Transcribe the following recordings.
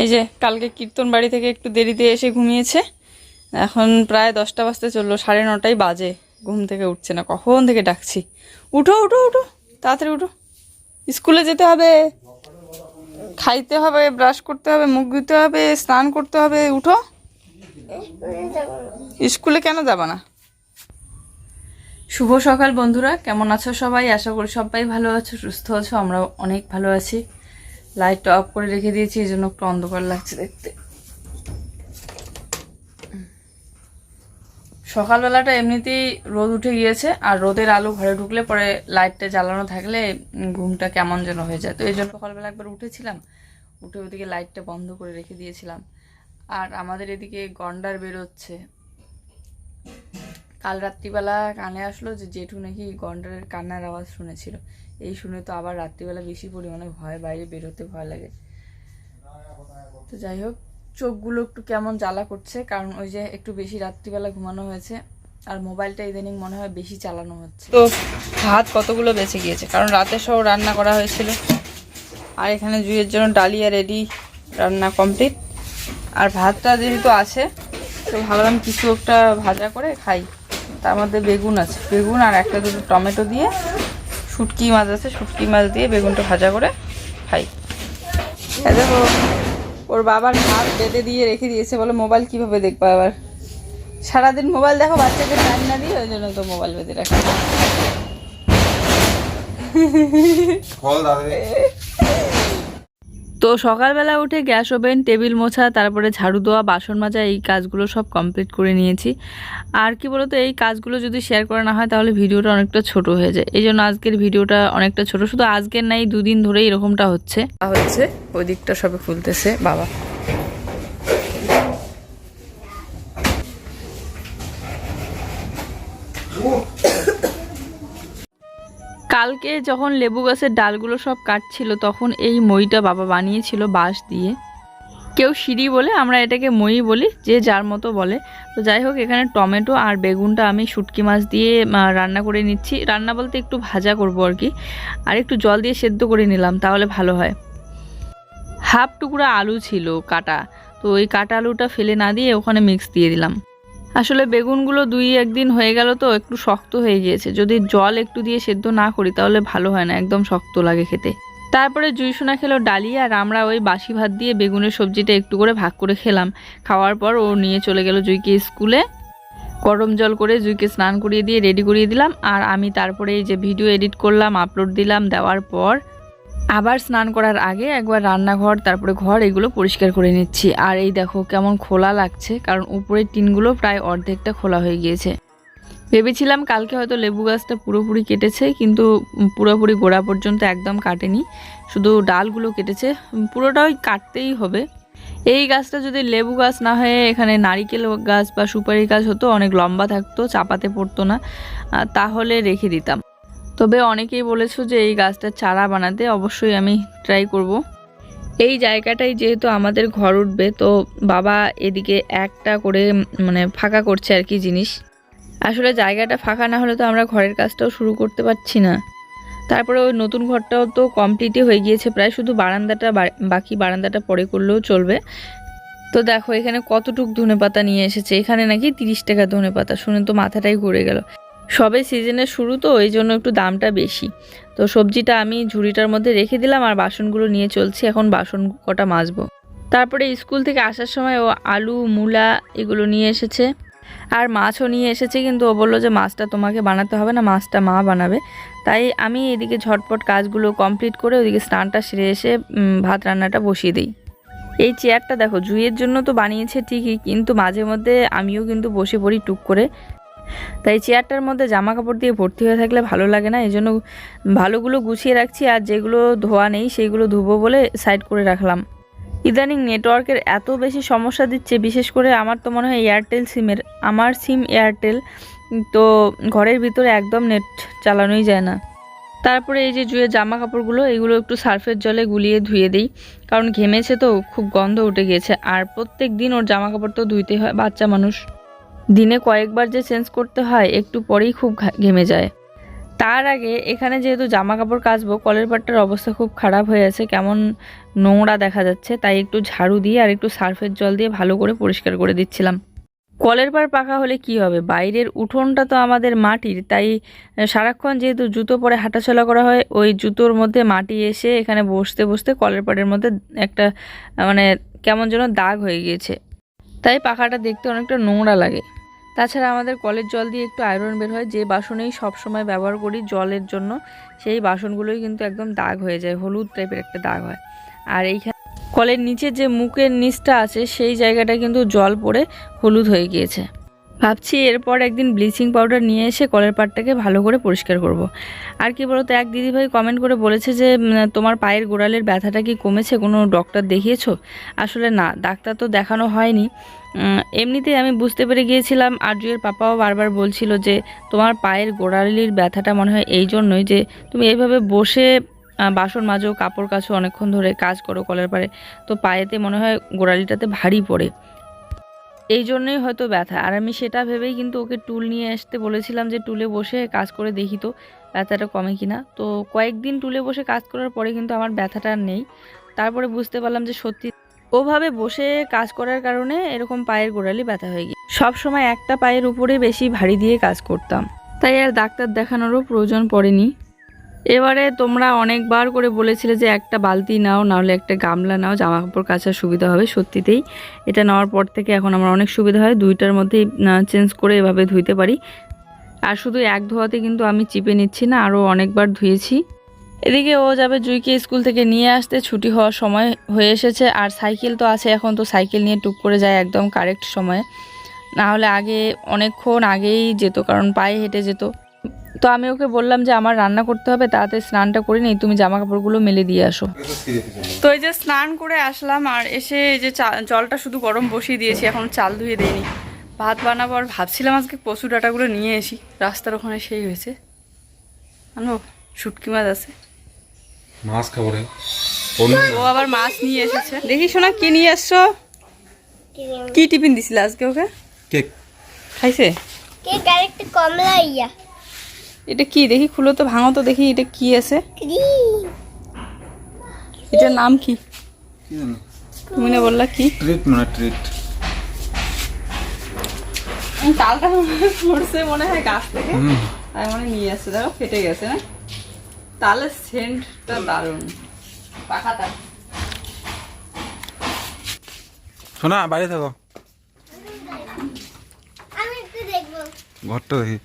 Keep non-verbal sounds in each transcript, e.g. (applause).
এই যে কালকে কীর্তন বাড়ি থেকে একটু দেরিতে এসে ঘুমিয়েছে। এখন প্রায় দশটা বাজতে চলল, সাড়ে নটাই বাজে, ঘুম থেকে উঠছে না। কখন থেকে ডাকছি? উঠো উঠো উঠো, তাড়াতাড়ি উঠো। স্কুলে যেতে হবে, খাইতে হবে, ব্রাশ করতে হবে, মুখ ধুতে হবে, স্নান করতে হবে, উঠো। স্কুলে কেন যাবা না? শুভ সকাল বন্ধুরা, কেমন আছো সবাই? আশা করি সবাই ভালো আছো, সুস্থ আছো, আমরাও অনেক ভালো আছি। লাইটটা অফ করে রেখে দিয়েছি, এই জন্য একটু অন্ধকার লাগছে দেখতে। সকালবেলাটা এমনিতেই রোদ উঠে গিয়েছে, আর রোদের আলো ঘরে ঢুকলে পরে লাইটটা জ্বালানো থাকলে ঘুমটা কেমন যেন হয়ে যায়। তো এই জন্য সকালবেলা একবার উঠেছিলাম, উঠে ওদিকে লাইটটা বন্ধ করে রেখে দিয়েছিলাম। আর আমাদের এদিকে গন্ডার বেরোচ্ছে। কাল রাত্রিবেলা কানে আসলো যে জেঠু নাকি গন্ডারের কান্নার আওয়াজ শুনেছিল। এই শুনে তো আবার রাত্রিবেলা বেশি পরিমাণে ভয় বাইরে বেরোতে ভয় লাগে। তো যাই হোক, চোখগুলো একটু কেমন জ্বালা করছে, কারণ ওই যে একটু বেশি রাত্রিবেলা ঘুমানো হয়েছে, আর মোবাইলটা ইদানিং মনে হয় বেশি চালানো হচ্ছে। তো ভাত কতগুলো বেঁচে গিয়েছে? কারণ রাতে সব রান্না করা হয়েছিল। আর এখানে জুইয়ের জন্য ডালিয়া রেডি, রান্না কমপ্লিট। আর ভাতটা যেহেতু আছে, তো ভাবলাম কিছু একটা ভাজা করে খাই। তার মধ্যে বেগুন আছে। বেগুন আর একটা দুটো টমেটো দিয়ে শুটকি মাছ আছে শুটকি মাছ দিয়ে বেগুনটা ভাজা করে খাই। দেখো ওর বাবার ভাত বেঁধে দিয়ে রেখে দিয়েছে বলে মোবাইল কীভাবে দেখব আবার? সারাদিন মোবাইল দেখো বাচ্চাকে টাইম না দিয়ে ওই জন্য তো মোবাইল বেঁধে রাখা। (laughs) তো সকালবেলা উঠে গ্যাস ওভেন, টেবিল মোছা, তারপরে ঝাড়ু দেওয়া, বাসন মাজা, এই কাজগুলো সব কমপ্লিট করে নিয়েছি। আর কি বলতো, এই কাজগুলো যদি শেয়ার করা না হয়, তাহলে ভিডিওটা অনেকটা ছোট হয়ে যায়। এই জন্য আজকের ভিডিওটা অনেকটা ছোট। শুধু আজকের নাই দুদিন ধরেই এরকমটা হচ্ছে। হচ্ছে, ওই দিকটা সবে খুলতেছে বাবা। কালকে যখন লেবু গাছের ডালগুলো সব কাটছিল, তখন এই মইটা বাবা বানিয়েছিল বাঁশ দিয়ে। কেউ সিঁড়ি বলে, আমরা এটাকে মই বলি, যে যার মতো বলে। তো যাই হোক, এখানে টমেটো আর বেগুনটা আমি শুটকি মাছ দিয়ে রান্না করে নিচ্ছি। রান্না বলতে একটু ভাজা করব আর কি। আর একটু জল দিয়ে সেদ্ধ করে নিলাম, তাহলে ভালো হয়। হাফ টুকরা আলু ছিল কাটা। তো ওই কাটা আলুটা ফেলে না দিয়ে ওখানে মিক্স দিয়ে দিলাম। আসলে বেগুনগুলো দুই একদিন হয়ে গেল তো, একটু শক্ত হয়ে গিয়েছে। যদি জল একটু দিয়ে সেদ্ধ না করি তাহলে ভালো হয় না, একদম শক্ত লাগে খেতে। তারপরে জুইসোনা খেলো ডালিয়া আর আমরা ওই বাসি ভাত দিয়ে বেগুনের সবজিটা একটু করে ভাগ করে খেলাম। খাওয়ার পর ও নিয়ে চলে গেল জুইকে স্কুলে। গরম জল করে জুইকে স্নান করিয়ে দিয়ে রেডি করিয়ে দিলাম। আর আমি তারপরে এই যে ভিডিও এডিট করলাম, আপলোড দিলাম, দেওয়ার পর আবার স্নান করার আগে একবার রান্নাঘর, তারপরে ঘর এগুলো পরিষ্কার করে নিচ্ছি। আর এই দেখো কেমন খোলা লাগছে, কারণ উপরের টিনগুলো প্রায় অর্ধেকটা খোলা হয়ে গিয়েছে। ভেবেছিলাম কালকে হয়তো লেবু গাছটা পুরোপুরি কেটেছে, কিন্তু পুরোপুরি গোড়া পর্যন্ত একদম কাটেনি। শুধু ডালগুলো কেটেছে, পুরোটাই কাটতেই হবে। এই গাছটা যদি লেবু গাছ না হয়ে এখানে নারিকেল গাছ বা সুপারি গাছ হতো, অনেক লম্বা থাকতো, চাপাতে পড়তো না তাহলে রেখে দিতাম। তবে অনেকেই বলেছ যে এই গাছটার চারা বানাতে অবশ্যই আমি ট্রাই করব। এই জায়গাটাই যেহেতু আমাদের ঘর উঠবে, তো বাবা এদিকে একটা করে মানে ফাঁকা করছে আর কি জিনিস। আসলে জায়গাটা ফাঁকা না হলে তো আমরা ঘরের কাজটাও শুরু করতে পারছি না। তারপরে ওই নতুন ঘরটাও তো কমপ্লিটই হয়ে গিয়েছে, প্রায় শুধু বারান্দাটা বাকি বারান্দাটা পরে করলেও চলবে। তো দেখো, এখানে কতটুক ধনে পাতা নিয়ে এসেছে? এখানে নাকি তিরিশ টাকা ধনে পাতা শুনে তো মাথাটাই ঘুরে গেল। সবে সিজনের শুরু তো, এই জন্য একটু দামটা বেশি। তো সবজিটা আমি ঝুড়িটার মধ্যে রেখে দিলাম আর বাসনগুলো নিয়ে চলছি, এখন বাসন কটা মাজবো। তারপরে স্কুল থেকে আসার সময় ও আলু, মূলা এগুলো নিয়ে এসেছে। আর মাছও নিয়ে এসেছে, কিন্তু ও বলল যে মাছটা তোমাকে বানাতে হবে না, মাছটা মা বানাবে। তাই আমি এদিকে ঝটপট কাজগুলো কমপ্লিট করে ওদিকে স্নানটা সেরে এসে ভাত রান্নাটা বসিয়ে দিই। এই চেয়ারটা দেখো, জুইয়ের জন্য তো বানিয়েছে ঠিকই, কিন্তু মাঝে মধ্যে আমিও কিন্তু বসে পড়ি টুক করে। তাই চেয়ারটার মধ্যে জামা কাপড় দিয়ে ভর্তি হয়ে থাকলে ভালো লাগে না এই জন্য ভালোগুলো গুছিয়ে রাখছি আর যেগুলো ধোয়া নেই সেইগুলো ধুবো বলে সাইড করে রাখলাম। ইদানিং নেটওয়ার্কের এত বেশি সমস্যা দিচ্ছে, বিশেষ করে আমার তো মনে হয় এয়ারটেল সিমের, আমার সিম এয়ারটেল, তো ঘরের ভিতরে একদম নেট চালানোই যায় না। তারপরে এই যে জুয়ে জামা কাপড়গুলো এগুলো একটু সার্ফের জলে গুলিয়ে ধুয়ে দিই, কারণ ঘেমেছে তো, খুব গন্ধ উঠে গিয়েছে আর প্রত্যেক দিন ওর জামা কাপড় তো ধুইতে হয়, বাচ্চা মানুষ। দিনে কয়েকবার যে চেঞ্জ করতে হয়, একটু পরেই খুব ঘেমে যায়। তার আগে এখানে যেহেতু জামা কাপড় কাচবো, কলের পাটটার অবস্থা খুব খারাপ হয়ে আছে, কেমন নোংরা দেখা যাচ্ছে, তাই একটু ঝাড়ু দিয়ে আর একটু সার্ফের জল দিয়ে ভালো করে পরিষ্কার করে দিচ্ছিলাম। কলের পাড় পাকা হলে কি হবে? বাইরের উঠোনটা তো আমাদের মাটির, তাই সারাক্ষণ যেহেতু জুতো পরে হাঁটাচলা করা হয়, ওই জুতোর মধ্যে মাটি এসে এখানে বসতে বসতে কলের পাড়ের মধ্যে একটা মানে কেমন যেন দাগ হয়ে গিয়েছে। তাই পাখাটা দেখতে অনেকটা নোংরা লাগে। তাছাড়া আমাদের কলের জল দিয়ে একটু আয়রন বের হয়, যে বাসনেই সবসময় ব্যবহার করি জলের জন্য, সেই বাসনগুলোই কিন্তু একদম দাগ হয়ে যায়, হলুদ টাইপের একটা দাগ হয়। আর এইখানে কলের নিচে যে মুখের নিচটা আছে, সেই জায়গাটা কিন্তু জল পড়ে হলুদ হয়ে গিয়েছে। ভাবছি এরপর একদিন ব্লিচিং পাউডার নিয়ে এসে কলের পাটটাকে ভালো করে পরিষ্কার করব। আর কি বলতো, এক দিদিভাই কমেন্ট করে বলেছে যে তোমার পায়ের গোড়ালের ব্যথাটা কি কমেছে? কোনো ডক্টর দেখিয়েছ? আসলে না, ডাক্তার তো দেখানো হয়নি। এমনিতেই আমি বুঝতে পেরে গিয়েছিলাম, আরজুয়ের পাপাও বারবার বলছিল যে, তোমার পায়ের গোড়ালির ব্যথাটা মনে হয় এই জন্যই যে, তুমি এইভাবে বসে বাসন মাজো, কাপড় কাচো অনেকক্ষণ ধরে কাজ করো কলের পারে তো পায়েতে মনে হয় গোড়ালিটাতে ভারী পড়ে। এই জন্যই হয়তো ব্যথা। আর আমি সেটা ভেবেই কিন্তু ওকে টুল নিয়ে আসতে বলেছিলাম যে, টুলে বসে কাজ করে দেখি তো, ব্যথাটা কমে কিনা? তো কয়েকদিন টুলে বসে কাজ করার পরে কিন্তু আমার ব্যথাটা নেই। তারপরে বুঝতে পারলাম যে, সত্যি ওভাবে বসে কাজ করার কারণে এরকম পায়ের গোড়ালি ব্যথা হয়ে গিয়ে সব সময় একটা পায়ের উপরে বেশি ভারী দিয়ে কাজ করতাম। তাই আর ডাক্তার দেখানোরও প্রয়োজন পড়েনি। এবারে তোমরা অনেকবার করে বলেছিলে যে একটা বালতি নাও, নাহলে একটা গামলা নাও জামা কাপড় কাচার সুবিধা হবে সত্যিতেই। এটা নেওয়ার পর থেকে এখন আমার অনেক সুবিধা হয়, দুইটার মধ্যেই চেঞ্জ করে এভাবে ধুইতে পারি। আর শুধু এক ধোয়াতে কিন্তু আমি চিপে নিচ্ছি না, আরও অনেকবার ধুয়েছি। এদিকে ও যাবে জুইকে স্কুল থেকে নিয়ে আসতে, ছুটি হওয়ার সময় হয়ে এসেছে, আর সাইকেল তো আছে এখন, তো সাইকেল নিয়ে টুক করে যায় একদম কারেক্ট সময়ে। না হলে আগে, অনেকক্ষণ আগেই যেত, কারণ পায়ে হেঁটে যেত। তো আমি ওকে বললাম যে আমার রান্না করতে হবে তাতে স্নানটা করে নেই তুমি জামা কাপড়গুলো মেলে দিয়ে আসো। তো এই যে স্নান করে আসলাম আর এসে এই যে চা- জলটা শুধু গরম বসিয়ে দিয়েছি এখন চাল ধুয়ে দিইনি। ভাত বানাবো আর ভাবছিলাম আজকে কচু ডাটাগুলো নিয়ে আসি রাস্তার ওখানে সেই হয়েছে। আনো শুটকি মাছ আছে। মাছ খাব রে। ও আবার মাছ নিয়ে এসেছে। দেখি শোনা কি নিয়ে আসছো? কি টিফিন দিছিলে আজকে ওকে? কেক। খাইছে? কে ক্যারেক্টার কমলা ইয়া। এটা কি? দেখি খুলো তো ভাঙো তো দেখি এটা কি আছে। এটার নাম কি? কি তুমি না বললা কি? ট্রিট মানে ট্রিট। তালটা পড়ছে মনে হয় গাছ থেকে। মনে নিয়ে আসছে দেখো ফেটে গেছে না? তাহলে সেন্টটা দারুণ। পাখা তাল। শোনা বাইরে থাকো। আমি একটু দেখব। ঘরটা দেখি।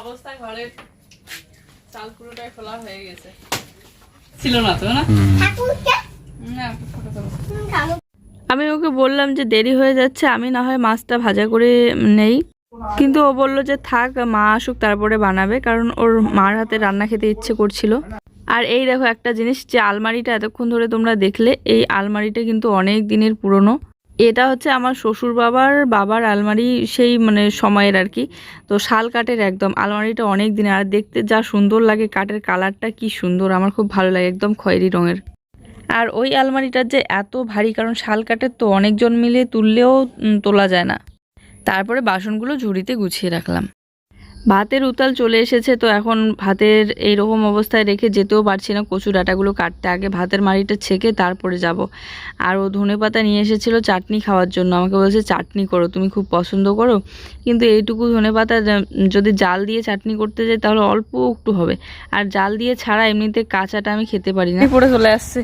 অবস্থা চাল পুরোটাই খোলা হয়ে গেছে। ছিল না তো না? আমি ওকে বললাম যে দেরি হয়ে যাচ্ছে আমি না হয় মাছটা ভাজা করে নেই। কিন্তু ও বলল যে থাক মা আসুক তারপরে বানাবে কারণ ওর মার হাতে রান্না খেতে ইচ্ছে করছিল। আর এই দেখো একটা জিনিস যে আলমারিটা এতক্ষণ ধরে তোমরা দেখলে এই আলমারিটা কিন্তু অনেক দিনের পুরনো। এটা হচ্ছে আমার শ্বশুর বাবার বাবার আলমারি সেই মানে সময়ের আর কি। তো শাল কাঠের একদম, আলমারিটা অনেক দিন আর দেখতে যা সুন্দর লাগে কাঠের কালারটা কি সুন্দর, আমার খুব ভালো লাগে একদম খয়েরি রঙের। আর ওই আলমারিটার যে এত ভারী, কারণ শাল কাঠের তো অনেকজন মিলে তুললেও তোলা যায় না। তারপরে বাসনগুলো ঝুড়িতে গুছিয়ে রাখলাম। ভাতের উতাল চলে এসেছে, তো এখন ভাতের এইরকম অবস্থায় রেখে যেতেও পারছি না। কচু ডাঁটাগুলো কাটতে আগে ভাতের মাড়িটা ছেঁকে তারপরে যাব। আর ও ধনে পাতা নিয়ে এসেছিল চাটনি খাওয়ার জন্য। আমাকে বলছে, চাটনি করো, তুমি খুব পছন্দ করো। কিন্তু এইটুকু ধনে পাতা যদি জাল দিয়ে চাটনি করতে যাই, তাহলে অল্প একটু হবে। আর জাল দিয়ে ছাড়া এমনিতে কাঁচাটা আমি খেতে পারি না। পড়ে চলে আসছে।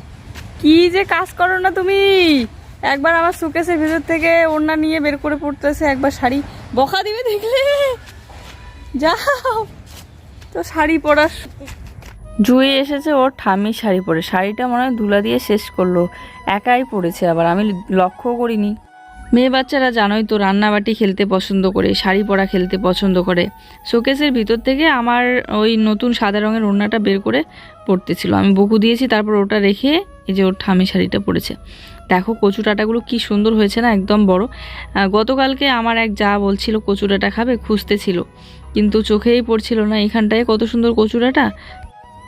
কি যে কাজ করো না তুমি? একবার আমার সুকেসের ভিতর থেকে ওড়না নিয়ে বের করে পড়তেছে, একবার শাড়ি বকা দিবে দেখলে। যাও। তো শাড়ি পরা জুয়ে এসেছে, ওর ঠাম্মির শাড়ি পরে। শাড়িটা মনে হয় ধুলা দিয়ে শেষ করল। একাই পড়েছে আবার, আমি লক্ষ্য করিনি। মেয়ে বাচ্চারা জানোই তো, রান্নাবাটি খেলতে পছন্দ করে, শাড়ি পরা খেলতে পছন্দ করে। শোকেসের ভিতর থেকে আমার ওই নতুন সাদা রঙের ওড়নাটা বের করে পড়তেছিল। আমি বকু দিয়েছি, তারপর ওটা রেখে এই যে ওর ঠামি শাড়িটা পরেছে। দেখো কচু ডাঁটাগুলো কি সুন্দর হয়েছে না, একদম বড়। গতকালকে আমার এক যা বলছিল, কচু ডাঁটা খাবে খুঁজতেছিল কিন্তু চোখেই পড়ছিল না এখানটায় কত সুন্দর কচুরাটা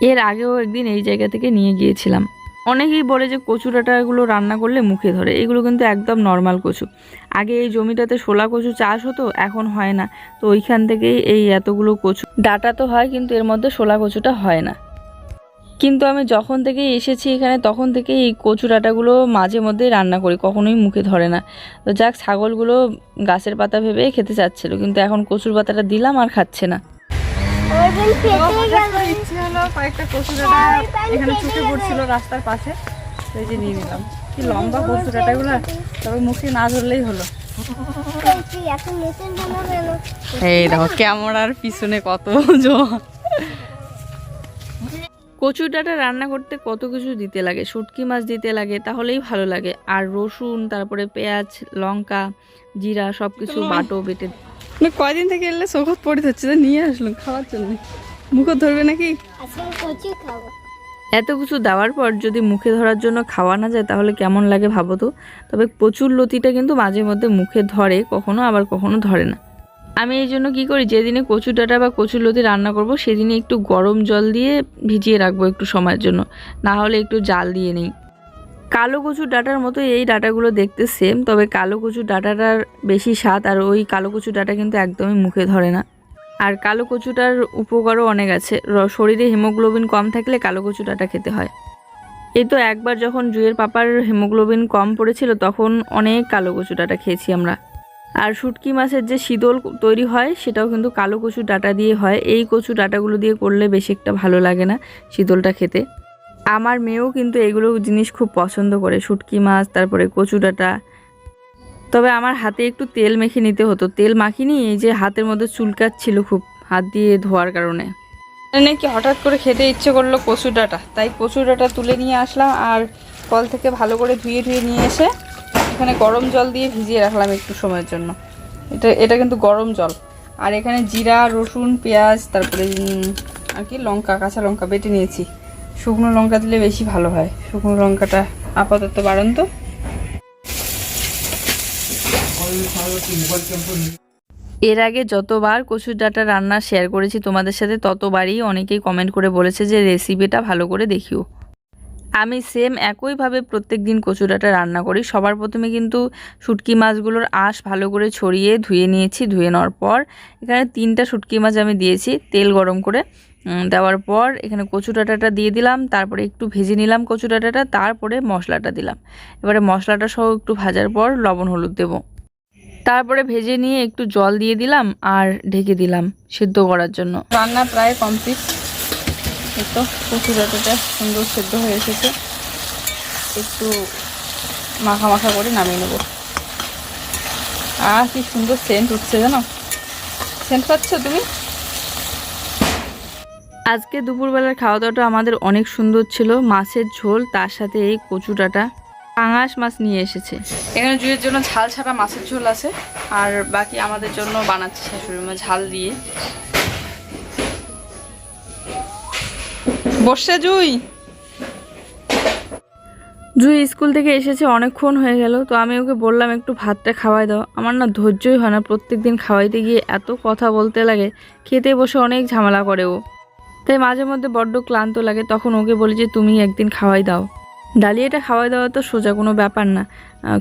এর আগেও একদিন এই জায়গা থেকে নিয়ে গিয়েছিলাম। অনেকেই বলে যে কচু ডাঁটাগুলো রান্না করলে মুখে ধরে। এগুলো কিন্তু একদম নর্মাল কচু। আগে এই জমিটাতে শোলা কচু চাষ হতো, এখন হয় না। তো ওইখান থেকেই এই এতগুলো কচু। ডাটা তো হয় কিন্তু এর মধ্যে শোলা কচুটা হয় না। কিন্তু আমি যখন থেকেই এসেছি এখানে তখন থেকেই এই কচু ডাঁটাগুলো মাঝে মধ্যেই রান্না করি কখনোই মুখে ধরে না। তো যাক ছাগলগুলো গাছের পাতা ভেবে খেতে চাচ্ছিল কিন্তু এখন কচুর পাতাটা দিলাম আর খাচ্ছে না। কয়েকটা কচু এখানে চুকে পড়ছিল রাস্তার পাশে। তো এই যে নিয়ে নিলাম। কি লম্বা কচু ডাঁটাগুলো তবে মুখে না ধরলেই হলো। এই দেখো ক্যামেরার পিছনে কত জোর কচুর ডাঁটা রান্না করতে কত কিছু দিতে লাগে? শুটকি মাছ দিতে লাগে তাহলেই ভালো লাগে। আর রসুন তারপরে পেঁয়াজ লঙ্কা জিরা সব কিছু বাটো বেটে কয়দিন থেকে এলে চোখত পড়ে যাচ্ছে তো নিয়ে আসলাম খাওয়ার জন্য। মুখত ধরবে নাকি? এত কিছু দেওয়ার পর যদি মুখে ধরার জন্য খাওয়া না যায় তাহলে কেমন লাগে ভাবো তো? তবে প্রচুর লতিটা কিন্তু মাঝে মধ্যে মুখে ধরে কখনো আবার কখনো ধরে না। আমি এই জন্য কী করি, যেদিনে কচু ডাঁটা বা কচুর লতি রান্না করব, সেদিনে একটু গরম জল দিয়ে ভিজিয়ে রাখব একটু সময়ের জন্য। না হলে একটু জাল দিয়ে নেই। কালো কচুর ডাটার মতো এই ডাটাগুলো দেখতে সেম তবে কালো কচুর ডাটাটার বেশি স্বাদ আর ওই কালো কচুর ডাটা কিন্তু একদমই মুখে ধরে না। আর কালো কচুটার উপকারও অনেক আছে। শরীরে হিমোগ্লোবিন কম থাকলে কালো কচু ডাটা খেতে হয়। এই তো একবার যখন জুয়ের পাপার হিমোগ্লোবিন কম পড়েছিল, তখন অনেক কালো কচু ডাটা খেয়েছি আমরা। আর শুটকি মাছের যে শীতল তৈরি হয়, সেটাও কিন্তু কালো কচু ডাঁটা দিয়ে হয়। এই কচু ডাঁটাগুলো দিয়ে করলে বেশি একটা ভালো লাগে না শীতলটা খেতে। আমার মেয়েও কিন্তু এগুলো জিনিস খুব পছন্দ করে, শুটকি মাছ, তারপরে কচু ডাঁটা। তবে আমার হাতে একটু তেল মেখে নিতে হতো। তেল মাখিনি, এই যে হাতের মধ্যে চুলকাচ্ছিল খুব, হাত দিয়ে ধোয়ার কারণে। নাকি হঠাৎ করে খেতে ইচ্ছে করল কচু ডাঁটা। তাই কচু ডাঁটা তুলে নিয়ে আসলাম আর কল থেকে ভালো করে ধুয়ে ধুয়ে নিয়ে এসে এখানে গরম জল দিয়ে ভিজিয়ে রাখলাম একটু সময়ের জন্য। এটা এটা কিন্তু গরম জল। আর এখানে জিরা, রসুন, পেঁয়াজ, তারপরে আর কি, লঙ্কা, কাঁচা লঙ্কা বেটে নিয়েছি। শুকনো লঙ্কা দিলে বেশি ভালো হয়। শুকনো লঙ্কাটা আপাতত বাড়ান তো এর আগে যতবার কচুর ডাঁটা রান্না শেয়ার করেছি তোমাদের সাথে, ততবারই অনেকেই কমেন্ট করে বলেছে যে রেসিপিটা ভালো করে দেখিও। আমি সেম একইভাবে প্রত্যেক দিন কচু রান্না করি। সবার প্রথমে কিন্তু শুটকি মাছগুলোর আঁশ ভালো করে ছড়িয়ে ধুয়ে নিয়েছি, ধুয়ে নেওয়ার পর এখানে তিনটা শুটকি মাছ আমি দিয়েছি, তেল গরম করে। দেওয়ার পর এখানে কচু ডাঁটাটা দিয়ে দিলাম, তারপরে একটু ভেজে নিলাম কচু ডাঁটাটা তারপরে মশলাটা দিলাম। এবারে মশলাটা সহ একটু ভাজার পর লবণ হলুদ দেবো। তারপরে ভেজে নিয়ে একটু জল দিয়ে দিলাম আর ঢেকে দিলাম সিদ্ধ করার জন্য। রান্না প্রায় কমপ্লিট তো কচুর ডাঁটাটা সুন্দর সেদ্ধ হয়ে এসেছে। একটু মাখা মাখা করে নামিয়ে নেব। আর কি সুন্দর সেন্ট উঠছে জানো। সেন্ট পাচ্ছ তুমি? আজকে দুপুরবেলার খাওয়া দাওয়াটা আমাদের অনেক সুন্দর ছিল। মাছের ঝোল তার সাথে এই কচু ডাঁটা পাঙাশ মাছ নিয়ে এসেছে। এখানে জুয়ের জন্য ঝাল ছাড়া মাছের ঝোল আছে। আর বাকি আমাদের জন্য বানাচ্ছে শাশুড়ি মা ঝাল দিয়ে। বর্ষা জুই। জুই স্কুল থেকে এসেছে, অনেকক্ষণ হয়ে গেল। তো আমি ওকে বললাম, একটু ভাতটা খাওয়াই দাও। আমার না ধৈর্যই হয় না প্রত্যেক দিন খাওয়াইতে গিয়ে এত কথা বলতে লাগে, খেতে বসে অনেক ঝামেলা করে ও। তাই মাঝে মধ্যে বড্ড ক্লান্ত লাগে, তখন ওকে বলি যে, তুমি একদিন খাওয়াই দাও। ডালিয়াটা খাওয়াই দেওয়া তো সোজা, কোনো ব্যাপার না।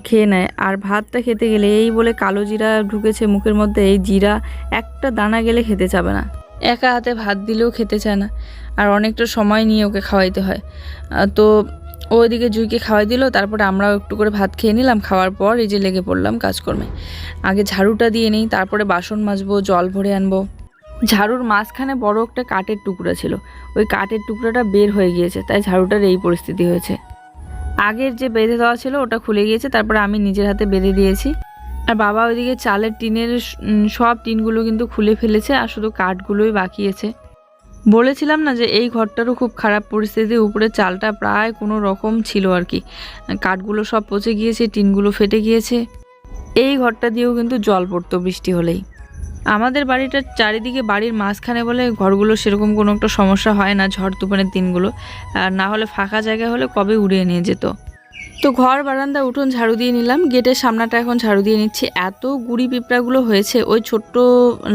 খেয়ে নেয়। আর ভাতটা খেতে গেলে এই বলে কালো জিরা ঢুকেছে মুখের মধ্যে, এই জিরা একটা দানা গেলে খেতে চাবে না। একা হাতে ভাত দিলেও খেতে চায় না। আর অনেকটা সময় নিয়ে ওকে খাওয়াইতে হয়। তো ওইদিকে জুইকে খাওয়াই দিল, তারপরে আমরাও একটু করে ভাত খেয়ে নিলাম। খাওয়ার পর এই যে লেগে পড়লাম কাজকর্মে। আগে ঝাড়ুটা দিয়ে নিই, তারপরে বাসন মাজবো, জল ভরে আনব। ঝাড়ুর মাঝখানে বড় একটা কাঠের টুকরা ছিল। ওই কাঠের টুকরাটা বের হয়ে গিয়েছে, তাই ঝাড়ুটার এই পরিস্থিতি হয়েছে। আগের যে বেঁধে দেওয়া ছিল, ওটা খুলে গিয়েছে, তারপরে আমি নিজের হাতে বেঁধে দিয়েছি। আর বাবা ওইদিকে চালের টিনের সব টিনগুলো কিন্তু খুলে ফেলেছে আর শুধু কাঠগুলোই বাকি আছে। বলেছিলাম না যে এই ঘরটারও খুব খারাপ পরিস্থিতি, উপরে চালটা প্রায় কোনো রকম ছিল আর কি। কাঠগুলো সব পচে গিয়েছে, টিনগুলো ফেটে গিয়েছে। এই ঘরটা দিয়েও কিন্তু জল পড়তো বৃষ্টি হলেই। আমাদের বাড়িটার চারিদিকে বাড়ির মাঝখানে বলে ঘরগুলো সেরকম কোনো একটা সমস্যা হয় না ঝড় তুফানের দিনগুলো। আর না হলে ফাঁকা জায়গা হলে কবে উড়িয়ে নিয়ে যেত? তো ঘর, বারান্দা, উঠোন ঝাড়ু দিয়ে নিলাম। গেটের সামনাটা এখন ঝাড়ু দিয়ে নিচ্ছি। এত গুড়ি পিঁপড়াগুলো হয়েছে ওই ছোট্ট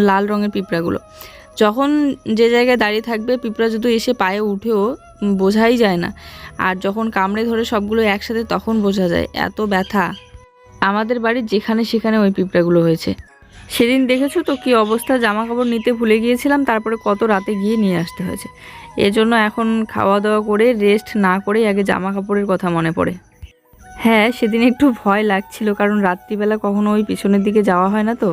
লাল রঙের পিঁপড়াগুলো। যখন যে জায়গায় দাঁড়িয়ে থাকবে, পিঁপড়া যদি এসে পায়ে উঠেও বোঝাই যায় না। আর যখন কামড়ে ধরে সবগুলো একসাথে, তখন বোঝা যায়, এত ব্যথা। আমাদের বাড়ির যেখানে সেখানে ওই পিঁপড়াগুলো হয়েছে। সেদিন দেখেছ তো কি অবস্থা? জামা কাপড় নিতে ভুলে গিয়েছিলাম, তারপরে কত রাতে গিয়ে নিয়ে আসতে হয়েছে। এজন্য এখন খাওয়া দাওয়া করে রেস্ট না করেই আগে জামা কাপড়ের কথা মনে পড়ে। হ্যাঁ সেদিন একটু ভয় লাগছিল, কারণ রাত্রিবেলা কখনো ওই পিছনের দিকে যাওয়া হয় না তো।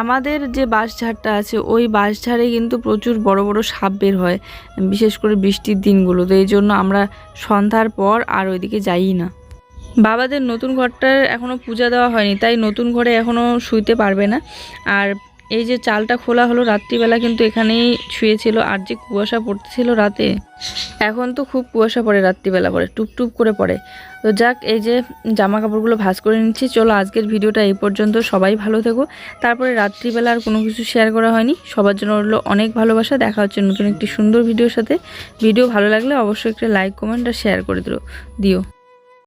আমাদের যে বাঁশঝাড়টা আছে, ওই বাঁশঝাড়ে কিন্তু প্রচুর বড় বড় সাপ বের হয়, বিশেষ করে বৃষ্টির দিনগুলোতে এই জন্য আমরা সন্ধ্যার পর আর ওইদিকে যাই না। বাবাদের নতুন ঘরটার এখনও পূজা দেওয়া হয়নি, তাই নতুন ঘরে এখনও শুইতে পারবে না। আর এই যে চালটা খোলা হলো, রাত্রিবেলা কিন্তু এখানেই শুয়েছিল, আর যে কুয়াশা পড়তেছিল রাতে, এখন তো খুব কুয়াশা পড়ে রাত্রিবেলা পড়ে টুপটুপ করে পড়ে। তো যাক, এই যে জামা কাপড়গুলো ভাস করে নিচ্ছি। চলো আজকের ভিডিওটা এই পর্যন্ত। সবাই ভালো থেকো। তারপরে রাত্রিবেলা আর কোনো কিছু শেয়ার করা হয়নি। সবার জন্য রইল অনেক ভালোবাসা। দেখা হচ্ছে নতুন একটি সুন্দর ভিডিওর সাথে। ভিডিও ভালো লাগলে অবশ্যই একটা লাইক কমেন্ট আর শেয়ার করে দিও।